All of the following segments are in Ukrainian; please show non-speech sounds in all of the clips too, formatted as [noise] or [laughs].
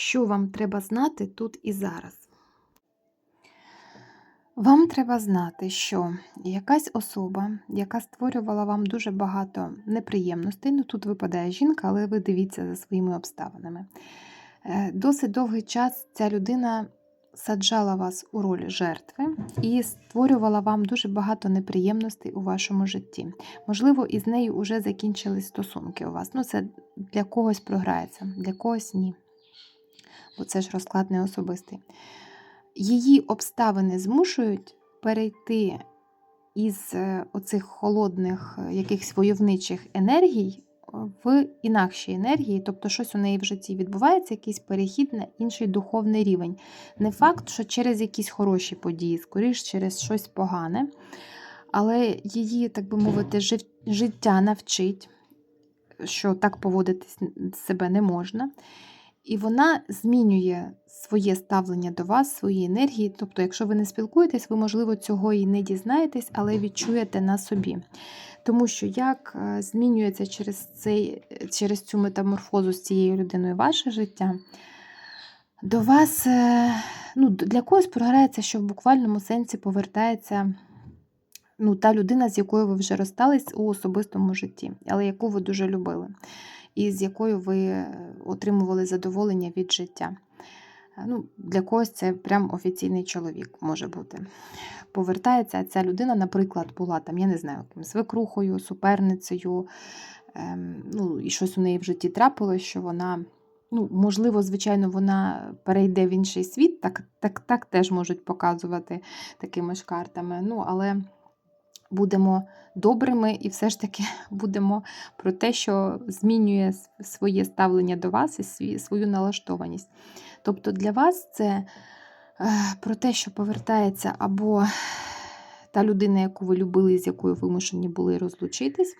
Що вам треба знати тут і зараз? Вам треба знати, що якась особа, яка створювала вам дуже багато неприємностей, ну тут випадає жінка, але ви дивіться за своїми обставинами. Е, Досить довгий час ця людина саджала вас у роль жертви і створювала вам дуже багато неприємностей у вашому житті. Можливо, із нею вже закінчились стосунки у вас. Ну, це для когось програється, для когось ні. Бо це ж розклад не особистий. Її обставини змушують перейти із е, оцих холодних, е, якихось войовничих енергій е, в інакші енергії, тобто щось у неї в житті відбувається, якийсь перехід на інший духовний рівень. Не факт, що через якісь хороші події, скоріш через щось погане, але її, так би мовити, життя навчить, що так поводитись себе не можна. І вона змінює своє ставлення до вас, свої енергії. Тобто, якщо ви не спілкуєтесь, ви, можливо, цього і не дізнаєтесь, але відчуєте на собі. Тому що як е, змінюється через, цей, через цю метаморфозу з цією людиною ваше життя, до вас, е, ну, для когось програється, що в буквальному сенсі повертається ну, та людина, з якою ви вже розстались у особистому житті, але яку ви дуже любили, і з якою ви е, отримували задоволення від життя. Е, Ну, Для когось це прям офіційний чоловік може бути. Повертається ця людина, наприклад, була там, я не знаю, свекрухою, суперницею, ем, ну, і щось у неї в житті трапилось, що вона. Ну, можливо, звичайно, вона перейде в інший світ, так, так, так теж можуть показувати такими ж картами. Ну, але будемо добрими і все ж таки [laughs] будемо про те, що змінює своє ставлення до вас і свою налаштованість. Тобто для вас це е, про те, що повертається або та людина, яку ви любили, з якою вимушені були розлучитись.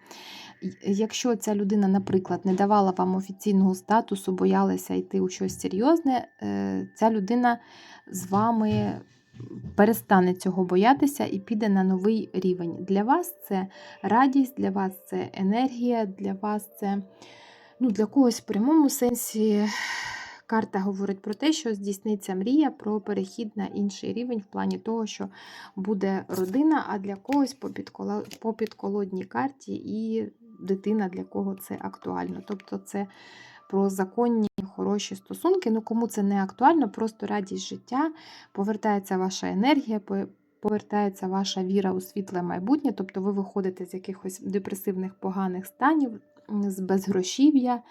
Якщо ця людина, наприклад, не давала вам офіційного статусу, боялася йти у щось серйозне, е, ця людина з вами перестане цього боятися і піде на новий рівень. Для вас це радість, для вас це енергія, для вас це ну, для когось в прямому сенсі. Карта говорить про те, що здійсниться мрія про перехід на інший рівень в плані того, що буде родина, а для когось по підколодній карті і дитина, для кого це актуально. Тобто це про законні хороші стосунки. Ну кому це не актуально, просто радість життя, повертається ваша енергія, повертається ваша віра у світле майбутнє, тобто ви виходите з якихось депресивних поганих станів, з безгрошів'я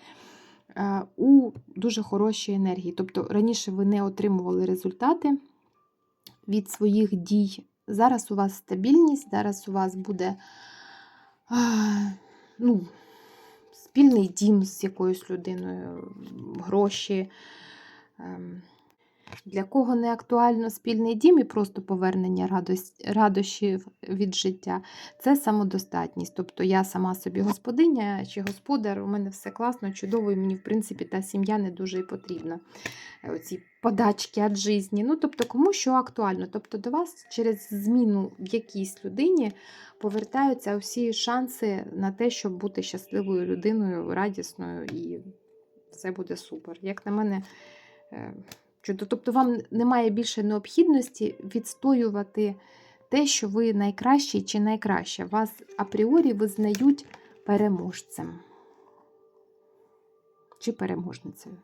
е, у дуже хорошій енергії. Тобто раніше ви не отримували результати від своїх дій. Зараз у вас стабільність, зараз у вас буде ну, спільний дім з якоюсь людиною, гроші. Для кого не актуально спільний дім і просто повернення радощів від життя, це самодостатність. Тобто я сама собі господиня чи господар, у мене все класно, чудово, і мені, в принципі, та сім'я не дуже і потрібна. Е, Оці подачки від житті. Ну, тобто, кому що актуально. Тобто до вас через зміну в якійсь людині повертаються всі шанси на те, щоб бути щасливою людиною, радісною, і все буде супер. Як на мене, е. Тобто вам немає більше необхідності відстоювати те, що ви найкращий чи найкраще. Вас апріорі визнають переможцем чи переможницею.